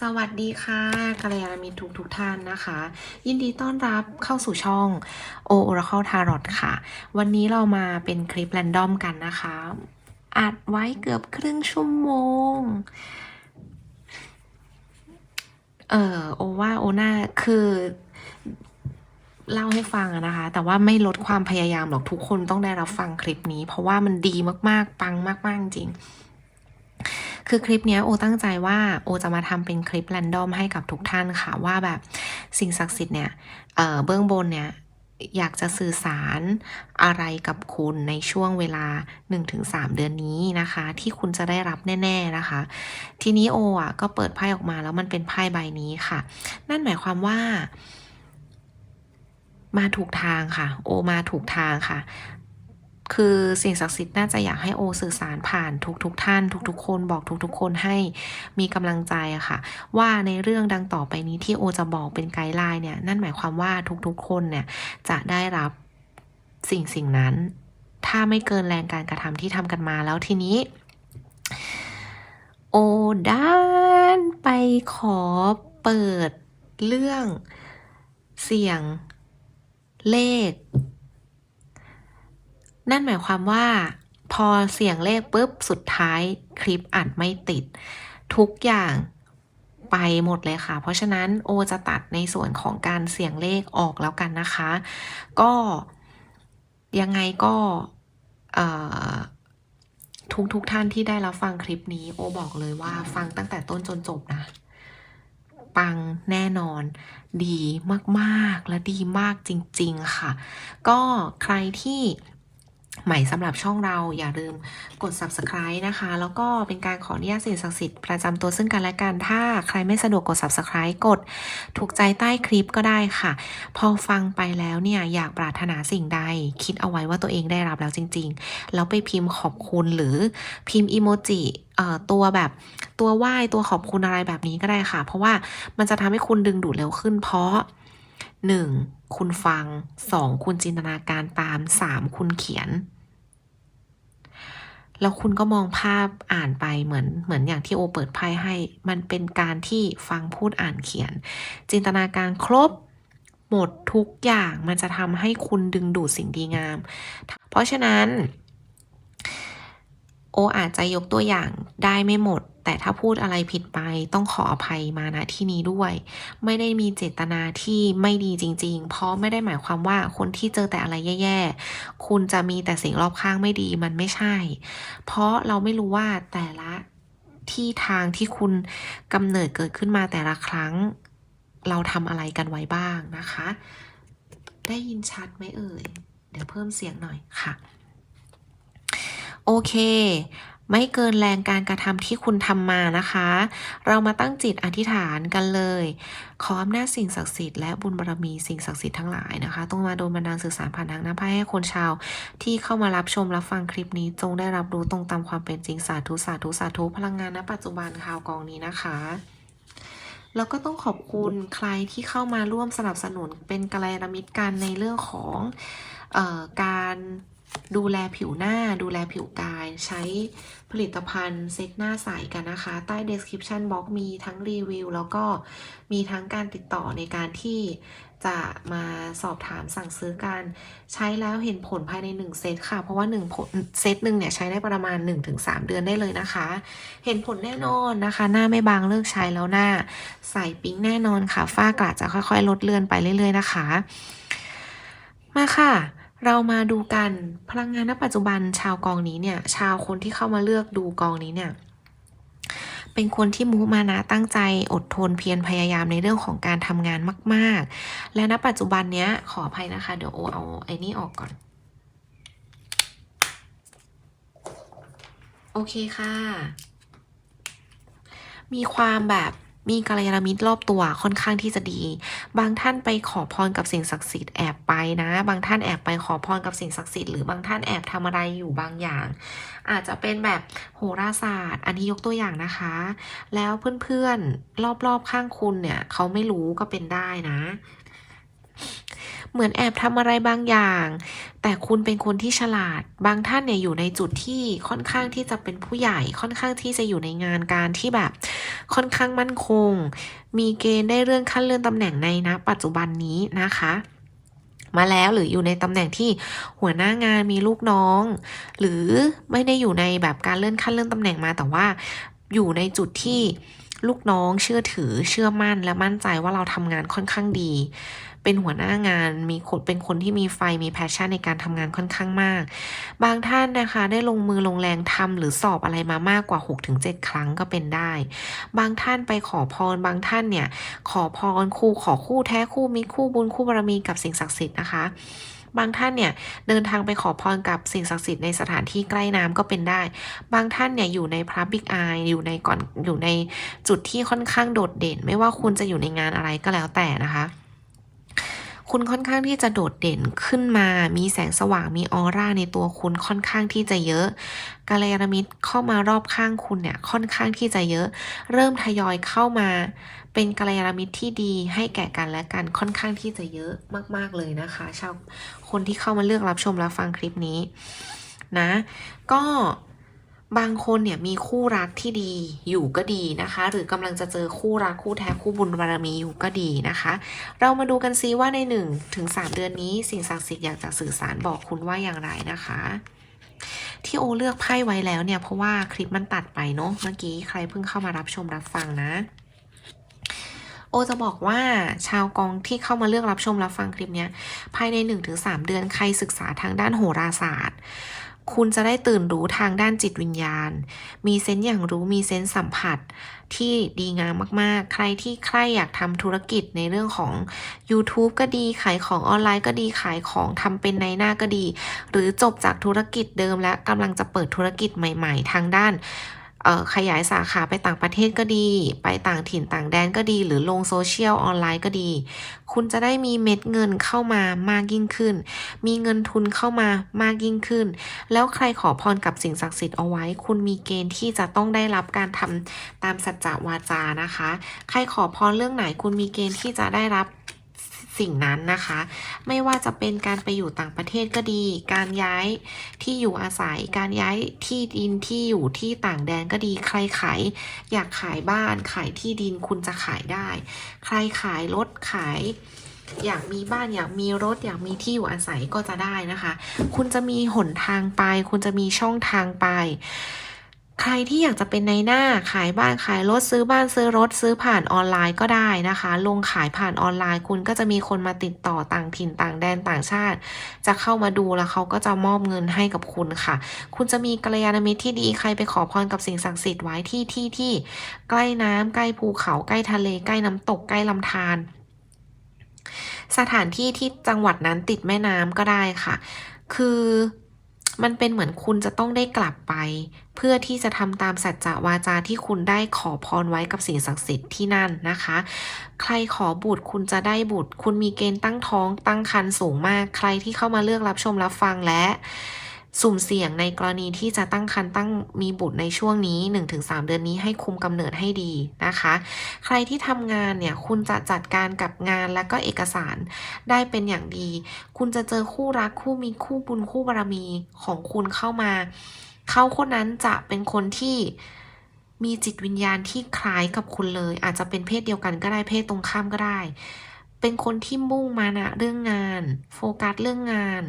สวัสดีค่ะกัลยาณมิตรทุกทุกท่านนะคะ ยินดีต้อนรับเข้าสู่ช่อง O Oracle Tarot ค่ะ วันนี้เรามาเป็นคลิปแรนดอมกันนะคะ อัดไว้เกือบครึ่งชั่วโมง เออโอว่าโอน่าคือเล่าให้ฟังนะคะ แต่ว่าไม่ลดความพยายามหรอกทุกคนต้องได้รับฟังคลิปนี้ เพราะว่ามันดีมากๆ ปังมาก ๆ จริง คือคลิปนี้โอตั้งใจว่าโอจะมาทำเป็นคลิปแรนดอมให้กับทุกท่านค่ะ ว่าแบบสิ่งศักดิ์สิทธิ์เนี่ยเเบื้องบนเนี่ยอยากจะสื่อสารอะไรกับคุณในช่วงเวลา 1-3 เดือนนี้นะคะ ที่คุณจะได้รับแน่ ๆนะคะ ทีนี้โออะก็เปิดไพ่ออกมาแล้วมันเป็นไพ่ใบนี้ค่ะ นั่นหมายความว่า มาถูกทางค่ะ โอมาถูกทางค่ะ คือสิ่งศักดิ์สิทธิ์น่าจะอยากให้โอสื่อสารผ่านทุกๆทท่าน ทุก ๆ คนบอกทุก ๆ คนให้มีกำลังใจอะค่ะ ว่าในเรื่องดังต่อไปนี้ที่โอจะบอกเป็นไกด์ไลน์เนี่ยนั่นหมายความว่าทุกๆ คนเนี่ยจะได้รับสิ่งสิ่งนั้น ถ้าไม่เกินแรงการกระทำที่ทำกันมาแล้วทีนี้ โอด้านไปขอเปิดเรื่องเสียงเลข นั่นหมายความว่า พอเสียงเลขปุ๊บสุดท้ายคลิปอัดไม่ติด ทุกอย่างไปหมดเลยค่ะ เพราะฉะนั้นโอจะตัดในส่วนของการเสียงเลขออกแล้วกันนะคะ ก็ยังไงก็ทุกทุกท่านที่ได้รับฟังคลิปนี้ โอบอกเลยว่าฟังตั้งแต่ต้นจนจบนะ ปังแน่นอน ดีมาก ๆ และดีมากจริง ๆ ค่ะ ก็ใครที่ ใหม่สำหรับช่องเราอย่าลืมกด subscribe นะคะ แล้วก็เป็นการขออนุญาตสิ่งศักดิ์สิทธิ์ประจำตัวซึ่งกันและกัน ถ้าใครไม่สะดวกกด subscribe กดถูกใจใต้คลิปก็ได้ค่ะ พอฟังไปแล้วเนี่ยอยากปรารถนาสิ่งใด คิดเอาไว้ว่าตัวเองได้รับแล้วจริง ๆ แล้วไปพิมพ์ขอบคุณหรือพิมพ์อีโมจิตัวแบบตัวไหว้ตัวขอบคุณอะไรแบบนี้ก็ได้ค่ะ เพราะว่ามันจะทำให้คุณดึงดูดเร็วขึ้นเพราะ หนึ่งคุณฟังสองคุณจินตนาการตามสามคุณเขียน แล้วคุณก็มองภาพอ่านไปเหมือนเหมือนอย่างที่โอเปิดไพ่ให้ มันเป็นการที่ฟังพูดอ่านเขียน จินตนาการครบหมดทุกอย่างมันจะทำให้คุณดึงดูดสิ่งดีงาม เพราะฉะนั้น โออาจจะยกตัวอย่างได้ไม่หมด แต่ถ้าพูดอะไรผิดไปต้องขออภัยมาณที่นี้ด้วย ไม่ได้มีเจตนาที่ไม่ดีจริง ๆ เพราะไม่ได้หมายความว่าคนที่เจอแต่อะไรแย่ๆ คุณจะมีแต่สิ่งรอบข้างไม่ดีมันไม่ใช่ เพราะเราไม่รู้ว่าแต่ละที่ทางที่คุณกำเนิดเกิดขึ้นมาแต่ละครั้ง เราทำอะไรกันไว้บ้างนะคะ ได้ยินชัดไหมเอ่ย เดี๋ยวเพิ่มเสียงหน่อยค่ะ โอเค ไม่เกินแรงการกระทำที่คุณทำมานะคะ เรามาตั้งจิตอธิษฐานกันเลย ขออำนาจสิ่งศักดิ์สิทธิ์และบุญบารมีสิ่งศักดิ์สิทธิ์ทั้งหลายนะคะต้องมาโดนบันดาลสื่อสารผ่านทางน้ำพายให้คนชาว ที่เข้ามารับชมรับฟังคลิปนี้จงได้รับรู้ตรงตามความเป็นจริงสาธุสาธุสาธุพลังงานณปัจจุบันข่าวกองนี้นะคะแล้วก็ต้องขอบคุณใครที่เข้ามาร่วมสนับสนุนเป็นกัลยาณมิตรกันในเรื่องของเออการ ดูแลผิวหน้าดูแลผิวกาย ใช้ผลิตภัณฑ์เซ็ตหน้าใสกันนะคะ ใต้ description box มีทั้งรีวิว แล้วก็มีทั้งการติดต่อในการที่จะมาสอบถามสั่งซื้อกันใช้แล้วเห็นผลภายใน 1 เซตค่ะ เพราะว่า1ผลเซตหนึ่งเนี่ยใช้ได้ประมาณ 1-3 เดือนได้เลยนะคะ เห็นผลแน่นอนนะคะ หน้าไม่บางเลิกใช้แล้วหน้าใสปิ๊งแน่นอนค่ะฝ้ากระจะค่อยๆ ลดเลือนไปเรื่อยๆนะคะ มาค่ะ เรามาดูกันพลังงานณปัจจุบันชาวกองนี้เนี่ย ชาวคนที่เข้ามาเลือกดูกองนี้เนี่ย เป็นคนที่มุมานะตั้งใจอดทนเพียรพยายามในเรื่องของการทำงานมาก ๆ และณปัจจุบันเนี้ยขออภัยนะคะ เดี๋ยวโอเอาไอ้นี่ออกก่อน โอเคค่ะ มีความแบบ มีกัลยาณมิตรรอบตัวค่อนข้างที่จะดี บางท่านไปขอพรกับสิ่งศักดิ์สิทธิ์แอบไปนะ บางท่านแอบไปขอพรกับสิ่งศักดิ์สิทธิ์หรือบางท่านแอบทำอะไรอยู่บางอย่าง อาจจะเป็นแบบโหราศาสตร์ อันนี้ยกตัวอย่างนะคะ แล้วเพื่อนๆรอบๆข้างคุณเนี่ยเขาไม่รู้ก็เป็นได้นะ เหมือนแอบทำอะไรบางอย่าง แต่คุณเป็นคนที่ฉลาด บางท่านเนี่ยอยู่ในจุดที่ค่อนข้างที่จะเป็นผู้ใหญ่ ค่อนข้างที่จะอยู่ในงานการที่แบบค่อนข้างมั่นคง มีเกณฑ์ได้เลื่อนขั้นเลื่อนตำแหน่งในนะ ปัจจุบันนี้นะคะมาแล้วหรืออยู่ในตำแหน่งที่หัวหน้างานมีลูกน้อง หรือไม่ได้อยู่ในแบบการเลื่อนขั้นเลื่อนตำแหน่งมาแต่ว่าอยู่ในจุดที่ลูกน้องเชื่อถือเชื่อมั่นและมั่นใจว่าเราทำงานค่อนข้างดี เป็นหัวหน้างานมีคนเป็นคนที่มีไฟมีแพชชั่นในการทำงานค่อนข้างมาก บางท่านนะคะได้ลงมือลงแรงทำหรือสอบอะไรมามากกว่า 6-7 ครั้งก็เป็นได้ บางท่านไปขอพรบางท่านเนี่ยขอพรคู่ขอคู่แท้คู่มิคู่บุญคู่บารมีกับสิ่งศักดิ์สิทธิ์นะคะบางท่านเนี่ยเดินทางไปขอพรกับสิ่งศักดิ์สิทธิ์ในสถานที่ใกล้น้ำก็เป็นได้ บางท่านเนี่ยอยู่ในพระบิ๊กอายอยู่ในก่อนอยู่ในจุดที่ค่อนข้างโดดเด่น ไม่ว่าคุณจะอยู่ในงานอะไรก็แล้วแต่นะคะ คุณค่อนข้างที่จะโดดเด่นขึ้นมา มีแสงสว่าง มีออร่าในตัวคุณค่อนข้างที่จะเยอะกัลยามิตรเข้ามารอบข้างคุณเนี่ยค่อนข้างที่จะเยอะ เริ่มทยอยเข้ามา เป็นกัลยามิตรที่ดีให้แก่กันและกันค่อนข้างที่จะเยอะมาก ๆเลยนะคะชาวคนที่เข้ามาเลือกรับชมรับฟังคลิปนี้นะ ก็ บางคนเนี่ยมีคู่รักที่ดีอยู่ก็ดีนะคะ หรือกำลังจะเจอคู่รักคู่แท้คู่บุญบารมีอยู่ก็ดีนะคะ เรามาดูกันซิว่าใน1นถึงสเดือนนี้ สิ่งศักดิ์สิทธิ์อยากจะสื่อสารบอกคุณว่าอย่างไรนะคะ ที่โอเลือกไพ่ไว้แล้วเนี่ยเพราะว่าคลิปมันตัดไปเนาะเมื่อกี้ใครเพิ่งเข้ามารับชมรับฟังนะโอจะบอกว่าชาวกองที่เข้ามาเลือกรับชมรับฟังคลิปเนี้ยภายใน 1-3 เดือนใครศึกษาทางด้านโหราศาสตร์ คุณจะได้ตื่นรู้ทางด้านจิตวิญญาณ มีเซนส์อย่างรู้มีเซนส์สัมผัสที่ดีงามมากๆ ใครที่ใครอยากทำธุรกิจในเรื่องของ YouTube ก็ดีขายของออนไลน์ก็ดีขายของทำเป็นในหน้าก็ดี หรือจบจากธุรกิจเดิมและกำลังจะเปิดธุรกิจใหม่ ๆ ทางด้าน ขยายสาขาไปต่างประเทศก็ดี ไปต่างถิ่นต่างแดนก็ดี หรือลงโซเชียลออนไลน์ก็ดี คุณจะได้มีเม็ดเงินเข้ามามากยิ่งขึ้น มีเงินทุนเข้ามามากยิ่งขึ้น แล้วใครขอพรกับสิ่งศักดิ์สิทธิ์เอาไว้ คุณมีเกณฑ์ที่จะต้องได้รับการทำตามสัจจวาจานะคะ ใครขอพรเรื่องไหนคุณมีเกณฑ์ที่จะได้รับ สิ่งนั้นนะคะ ไม่ว่าจะเป็นการไปอยู่ต่างประเทศก็ดี การย้ายที่อยู่อาศัย การย้ายที่ดินที่อยู่ที่ต่างแดนก็ดี ใครขายอยากขายบ้านขายที่ดินคุณจะขายได้ ใครขายรถขายอยากมีบ้านอยากมีรถอยากมีที่อยู่อาศัยก็จะได้นะคะ คุณจะมีหนทางไป คุณจะมีช่องทางไป ใครที่อยากจะเป็นในหน้าขายบ้านขายรถซื้อบ้านซื้อรถซื้อผ่านออนไลน์ก็ได้นะคะ ลงขายผ่านออนไลน์คุณก็จะมีคนมาติดต่อต่างถิ่นต่างแดนต่างชาติ จะเข้ามาดูแล้วเขาก็จะมอบเงินให้กับคุณค่ะ คุณจะมีกัลยาณมิตรที่ดีใครไปขอพรกับสิ่งศักดิ์สิทธิ์ไว้ที่ที่ที่ใกล้น้ำใกล้ภูเขาใกล้ทะเลใกล้น้ำตกใกล้ลำธารสถานที่ที่จังหวัดนั้นติดแม่น้ำก็ได้ค่ะ คือ มันเป็นเหมือนคุณจะต้องได้กลับไป เพื่อที่จะทำตามสัจจะวาจาที่คุณได้ขอพรไว้กับสิ่งศักดิ์สิทธิ์ที่นั่นนะคะ ใครขอบุตรคุณจะได้บุตร คุณมีเกณฑ์ตั้งท้องตั้งครรภ์สูงมาก ใครที่เข้ามาเลือกรับชมรับฟังและ สุ่มเสี่ยงในกรณีที่จะตั้งครรภ์ตั้งมีบุตรในช่วงนี้ 1-3 เดือนนี้ให้คุมกำเนิดให้ดีนะคะ ใครที่ทำงานเนี่ยคุณจะจัดการกับงานและก็เอกสารได้เป็นอย่างดี คุณจะเจอคู่รักคู่มีคู่บุญคู่บารมีของคุณเข้ามา เขาคนนั้นจะเป็นคนที่มีจิตวิญญาณที่คล้ายกับคุณเลย อาจจะเป็นเพศเดียวกันก็ได้เพศตรงข้ามก็ได้ เป็นคนที่มุ่งมานะเรื่องงาน โฟกัสเรื่องงาน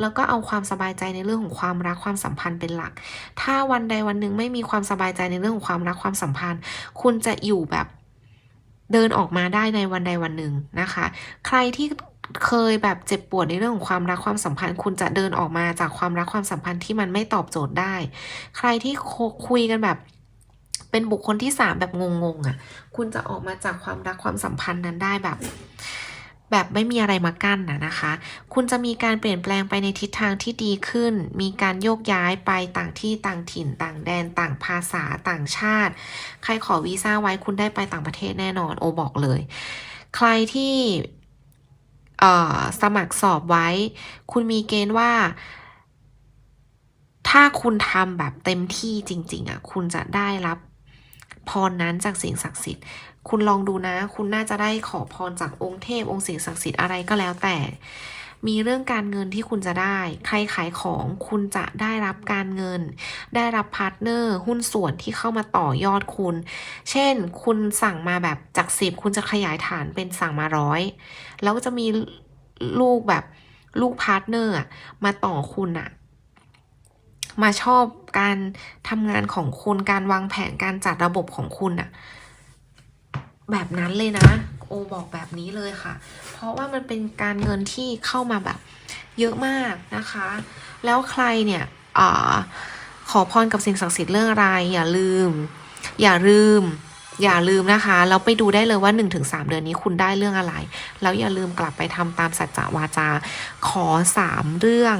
แล้วก็เอาความสบายใจในเรื่องของความรักความสัมพันธ์เป็นหลัก ถ้าวันใดวันหนึ่งไม่มีความสบายใจในเรื่องของความรักความสัมพันธ์ คุณจะอยู่แบบเดินออกมาได้ในวันใดวันหนึ่งนะคะ ใครที่เคยแบบเจ็บปวดในเรื่องของความรักความสัมพันธ์ คุณจะเดินออกมาจากความรักความสัมพันธ์ที่มันไม่ตอบโจทย์ได้ ใครที่คุยกันแบบ เป็นบุคคลที่สามแบบงงๆอะ คุณจะออกมาจากความรักความสัมพันธ์นั้นได้แบบ แบบไม่มีอะไรมากั้นนะนะคะ คุณจะมีการเปลี่ยนแปลงไปในทิศทางที่ดีขึ้น มีการโยกย้ายไปต่างที่ต่างถิ่น ต่างแดน ต่างภาษาต่างชาติ ใครขอวีซ่าไว้คุณได้ไปต่างประเทศแน่นอนโอบอกเลย ใครที่เอ่อสมัครสอบไว้ คุณมีเกณฑ์ว่าถ้าคุณทำแบบเต็มที่จริง ๆอะ คุณจะได้รับ พรนั้นจากสิ่งศักดิ์สิทธิ์ คุณลองดูนะ คุณน่าจะได้ขอพรจากองค์เทพองค์สิ่งศักดิ์สิทธิ์อะไรก็แล้วแต่ มีเรื่องการเงินที่คุณจะได้ ใครขายของคุณจะได้รับการเงิน ได้รับพาร์ทเนอร์หุ้นส่วนที่เข้ามาต่อยอดคุณ เช่น คุณสั่งมาแบบจากสิบคุณจะขยายฐานเป็นสั่งมาร้อยแล้วจะมีลูกแบบลูกพาร์ทเนอร์มาต่อคุณอะ มาชอบการทำงานของคุณการวางแผนการจัดระบบของคุณอะแบบนั้นเลยนะ โอบอกแบบนี้เลยค่ะ เพราะว่ามันเป็นการเงินที่เข้ามาแบบเยอะมากนะคะ แล้วใครเนี่ยอขอพรกับสิ่งศักดิ์สิทธิ์เรื่องอะไร อย่าลืม อย่าลืม อย่าลืมนะคะ แล้วไปดูได้เลยว่า 1-3 เดือนนี้คุณได้เรื่องอะไร แล้วอย่าลืมกลับไปทำตามสัจจะวาจา ขอ 3 เรื่อง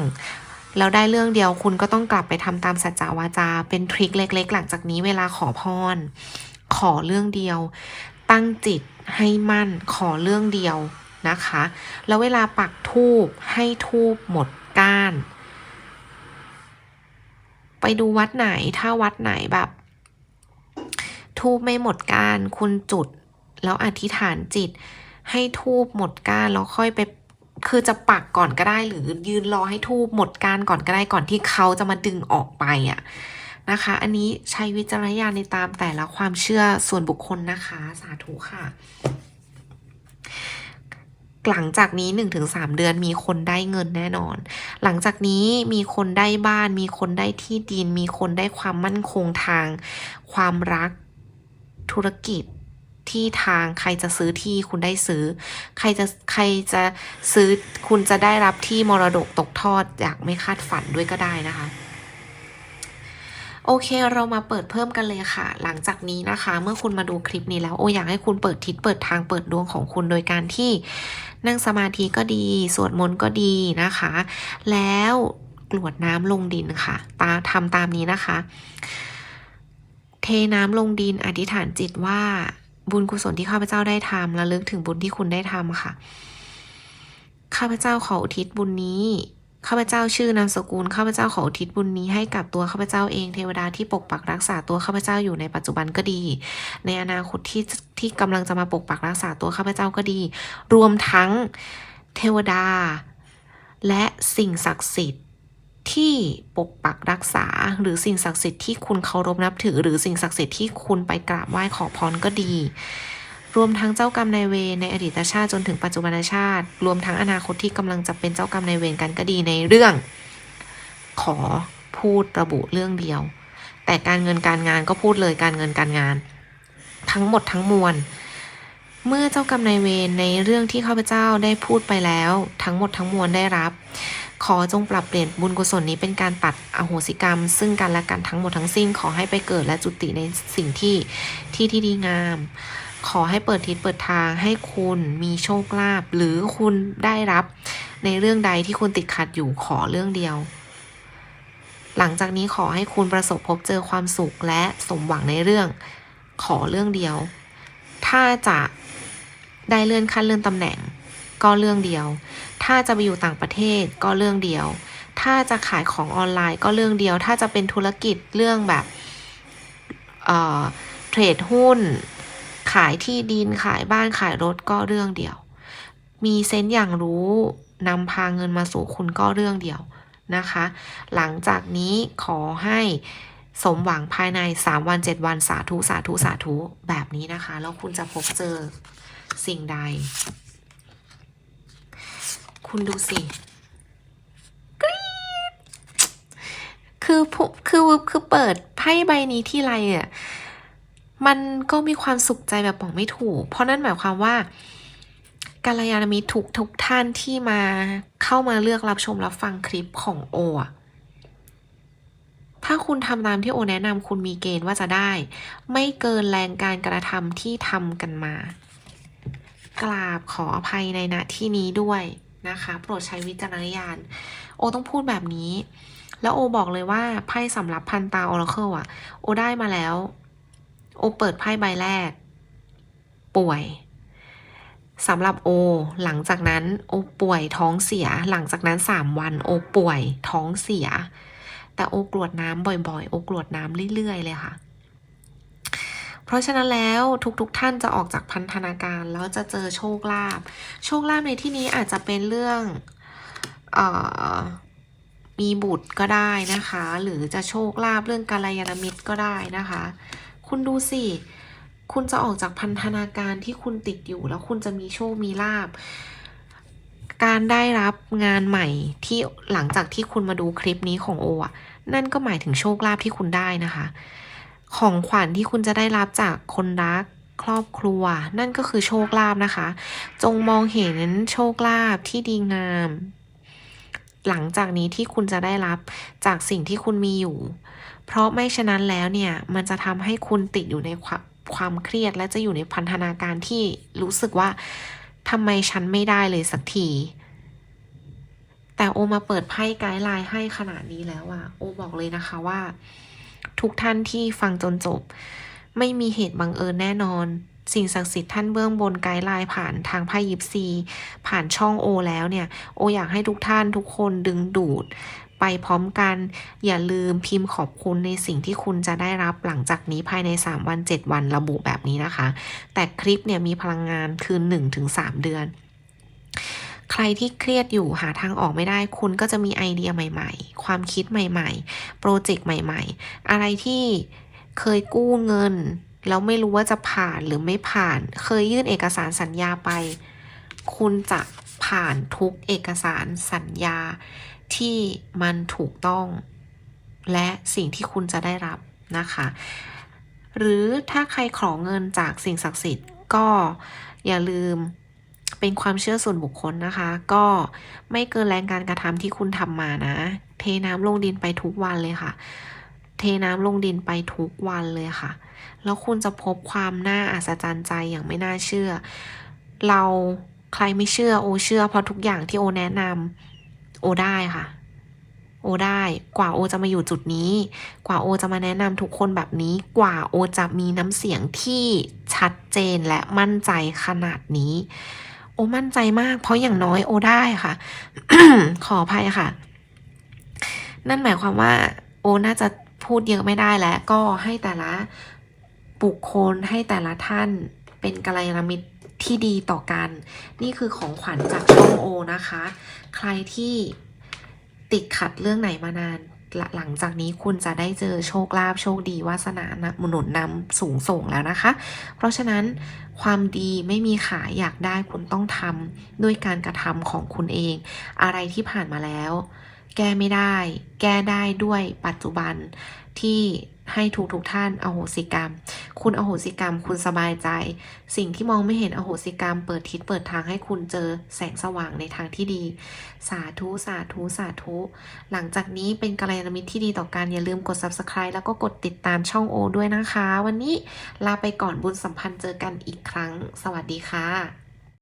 แล้วได้เรื่องเดียวคุณก็ต้องกลับไปทำตามสัจจะวาจา เป็นทริคเล็ก ๆ หลังจากนี้เวลาขอพร ขอเรื่องเดียว ตั้งจิตให้มั่นขอเรื่องเดียวนะคะ แล้วเวลาปักทูบให้ทูบหมดก้าน ไปดูวัดไหนถ้าวัดไหนแบบ ทูบไม่หมดก้าน คุณจุด แล้วอธิษฐานจิตให้ทูบหมดก้านแล้วค่อยไป คือจะปักก่อนก็ได้หรือยืนรอให้ทูบหมดกานก่อนก็ได้ก่อนที่เขาจะมาดึงออกไปอะนะคะ อันนี้ใช้วิจารณญาณในตามแต่ละความเชื่อส่วนบุคคลนะคะ สาธุค่ะ หลังจากนี้ 1-3 เดือนมีคนได้เงินแน่นอน หลังจากนี้มีคนได้บ้าน มีคนได้ที่ดิน มีคนได้ความมั่นคงทาง ความรักธุรกิจ ที่ทางใครจะซื้อที่คุณได้ซื้อ ใครจะใครจะซื้อคุณจะได้รับที่มรดกตกทอดอยางไม่คาดฝันด้วยก็ได้นะคะ โอเคเรามาเปิดเพิ่มกันเลยค่ะ หลังจากนี้นะคะ เมื่อคุณมาดูคลิปนี้แล้วโออยากให้คุณเปิดทิศเปิดทางเปิดดวงของคุณโดยการที่นั่งสมาธิก็ดี สวดมนต์ก็ดีนะคะ แล้วกรวดน้ำลงดินค่ะ ตาทำตามนี้นะคะ เทน้ำลงดินอธิษฐานจิตว่า บุญกุศลที่ข้าพเจ้าได้ทำระลึกถึงบุญที่คุณได้ทำค่ะ ข้าพเจ้าขออุทิศบุญนี้ ข้าพเจ้าชื่อนามสกุล ข้าพเจ้าขออุทิศบุญนี้ให้กับตัวข้าพเจ้าเอง เทวดาที่ปกปักรักษาตัวข้าพเจ้าอยู่ในปัจจุบันก็ดี ในอนาคตที่ที่กำลังจะมาปกปักรักษาตัวข้าพเจ้าก็ดี รวมทั้งเทวดา และสิ่งศักดิ์สิทธิ์ ที่ปกปักรักษา หรือสิ่งศักดิ์สิทธิ์ที่คุณเคารพนับถือ หรือสิ่งศักดิ์สิทธิ์ที่คุณไปกราบไหว้ขอพรก็ดี รวมทั้งเจ้ากรรมนายเวรในอดีตชาติจนถึงปัจจุบันชาติ รวมทั้งอนาคตที่กำลังจะเป็นเจ้ากรรมนายเวรกันก็ดีในเรื่อง ขอพูดระบุเรื่องเดียว แต่การเงินการงานก็พูดเลยการเงินการงาน ทั้งหมดทั้งมวลเมื่อเจ้ากรรมนายเวรในเรื่องที่ข้าพเจ้าได้พูดไปแล้ว ทั้งหมดทั้งมวลได้รับ ขอจงปรับเปลี่ยนบุญกุศลนี้เป็นการตัดอโหสิกรรม ซึ่งกันและกันทั้งหมดทั้งสิ้นขอให้ไปเกิดและจุติในสิ่งที่ที่ที่ดีงาม ขอให้เปิดทิศเปิดทางให้คุณมีโชคลาภหรือคุณได้รับในเรื่องใดที่คุณติดขัดอยู่ขอเรื่องเดียว หลังจากนี้ขอให้คุณประสบพบเจอความสุขและสมหวังในเรื่อง ขอเรื่องเดียว ถ้าจะได้เลื่อนขั้นเลื่อนตำแหน่งก็เรื่องเดียว ถ้าจะไปอยู่ต่างประเทศก็เรื่องเดียว ถ้าจะขายของออนไลน์ก็เรื่องเดียว ถ้าจะเป็นธุรกิจเรื่องแบบเทรดหุ้น ขายที่ดินขายบ้านขายรถก็เรื่องเดียว มีเซนส์อย่างรู้นำพาเงินมาสู่คุณก็เรื่องเดียวนะคะ หลังจากนี้ขอให้สมหวังภายใน 3 วัน 7 วันสาธุ สาธุ สาธุ แบบนี้นะคะ แล้วคุณจะพบเจอสิ่งใด คุณดูสิกรี๊ดคือผู้คือคือเปิดไพ่ใบนี้ที่ไรอะมันก็มีความสุขใจแบบบอกไม่ถูก เพราะนั่นหมายความว่ากัลยาณมิตรทุกทุกท่านที่มาเข้ามาเลือกรับชมรับฟังคลิปของโออะถ้าคุณทำตามที่โอแนะนำคุณมีเกณฑ์ว่าจะได้ ไม่เกินแรงการกระทำที่ทำกันมา กราบขออภัยในณที่นี้ด้วย นะคะ โปรดใช้วิจารณญาณ โอต้องพูดแบบนี้ แล้วโอบอกเลยว่าไพ่สำหรับพันตาออร์เคิลอะโอได้มาแล้ว โอเปิดไพ่ใบแรก ป่วยสำหรับโอ หลังจากนั้นโอป่วยท้องเสีย หลังจากนั้นสามวัน โอป่วยท้องเสีย แต่โอกรวดน้ำบ่อยๆ โอกรวดน้ำเรื่อยๆเลยค่ะ เพราะฉะนั้นแล้วทุกๆทท่านจะออกจากพันธนาการแล้วจะเจอโชคลาภโชคลาภในที่นี้อาจจะเป็นเรื่องออมีบุตรก็ได้นะคะ หรือจะโชคลาภเรื่องการยานมิตรก็ได้นะคะ คุณดูสิคุณจะออกจากพันธนาการที่คุณติดอยู่ แล้วคุณจะมีโชคมีลาบการได้รับงานใหม่ที่หลังจากที่คุณมาดูคลิปนี้ของโออะนั่นก็หมายถึงโชคลาภที่คุณได้นะคะ ของขวัญที่คุณจะได้รับจากคนรักครอบครัว นั่นก็คือโชคลาภนะคะ จงมองเห็นโชคลาภที่ดีงาม หลังจากนี้ที่คุณจะได้รับจากสิ่งที่คุณมีอยู่ เพราะไม่ฉะนั้นแล้วเนี่ย มันจะทำให้คุณติดอยู่ในความความเครียดและจะอยู่ในพันธนาการที่รู้สึกว่าทำไมฉันไม่ได้เลยสักที แต่โอมาเปิดไพ่ไกด์ไลน์ให้ขนาดนี้แล้วอะโอบอกเลยนะคะว่า ทุกท่านที่ฟังจนจบ ไม่มีเหตุบังเอิญแน่นอน สิ่งศักดิ์สิทธิ์ท่านเบื้องบนไกด์ไลน์ผ่านทางไพ่ยิปซี ผ่านช่องโอแล้วเนี่ย โออยากให้ทุกท่านทุกคนดึงดูดไปพร้อมกัน อย่าลืมพิมพ์ขอบคุณในสิ่งที่คุณจะได้รับหลังจากนี้ภายใน 3 วัน 7 วันระบุแบบนี้นะคะ แต่คลิปเนี่ยมีพลังงานคือ 1-3 เดือน ใครที่เครียดอยู่หาทางออกไม่ได้ คุณก็จะมีไอเดียใหม่ ๆ ความคิดใหม่ ๆ โปรเจกต์ใหม่ ๆ อะไรที่เคยกู้เงิน แล้วไม่รู้ว่าจะผ่านหรือไม่ผ่าน เคยยื่นเอกสารสัญญาไป คุณจะผ่านทุกเอกสารสัญญาที่มันถูกต้อง และสิ่งที่คุณจะได้รับนะคะ หรือถ้าใครขอเงินจากสิ่งศักดิ์สิทธิ์ก็อย่าลืม เป็นความเชื่อส่วนบุคคลนะคะ ก็ไม่เกินแรงการกระทำที่คุณทำมานะ เทน้ำลงดินไปทุกวันเลยค่ะ เทน้ำลงดินไปทุกวันเลยค่ะ แล้วคุณจะพบความน่าอัศจรรย์ใจอย่างไม่น่าเชื่อ เราใครไม่เชื่อโอเชื่อเพราะทุกอย่างที่โอแนะนำโอได้ค่ะ โอได้กว่าโอจะมาอยู่จุดนี้ กว่าโอจะมาแนะนำทุกคนแบบนี้ กว่าโอจะมีน้ำเสียงที่ชัดเจนและมั่นใจขนาดนี้ โอมั่นใจมาก เพราะอย่างน้อยโอได้ค่ะ ขออภัยค่ะ นั่นหมายความว่า โอน่าจะพูดเยอะไม่ได้แล้ว ก็ให้แต่ละบุคคลให้แต่ละท่านเป็นกัลยาณมิตรที่ดีต่อกัน นี่คือของขวัญจากช่องโอนะคะ ใครที่ติดขัดเรื่องไหนมานาน หลังจากนี้คุณจะได้เจอโชคลาภโชคดีวาสนานะหนุนนำสูงส่งแล้วนะคะ เพราะฉะนั้นความดีไม่มีขายอยากได้คุณต้องทำด้วยการกระทำของคุณเอง อะไรที่ผ่านมาแล้ว แก้ไม่ได้ แก้ได้ด้วยปัจจุบันที่ ให้ทุกทุกท่านอโหสิกรรม คุณอโหสิกรรม คุณสบายใจ สิ่งที่มองไม่เห็นอโหสิกรรม เปิดทิศเปิดทางให้คุณเจอแสงสว่างในทางที่ดี สาธุ สาธุ สาธุ หลังจากนี้เป็นกัลยาณมิตรที่ดีต่อกันอย่าลืมกด subscribe แล้วก็กดติดตามช่องโอด้วยนะคะ วันนี้ลาไปก่อนบุญสัมพันธ์เจอกันอีกครั้ง สวัสดีค่ะ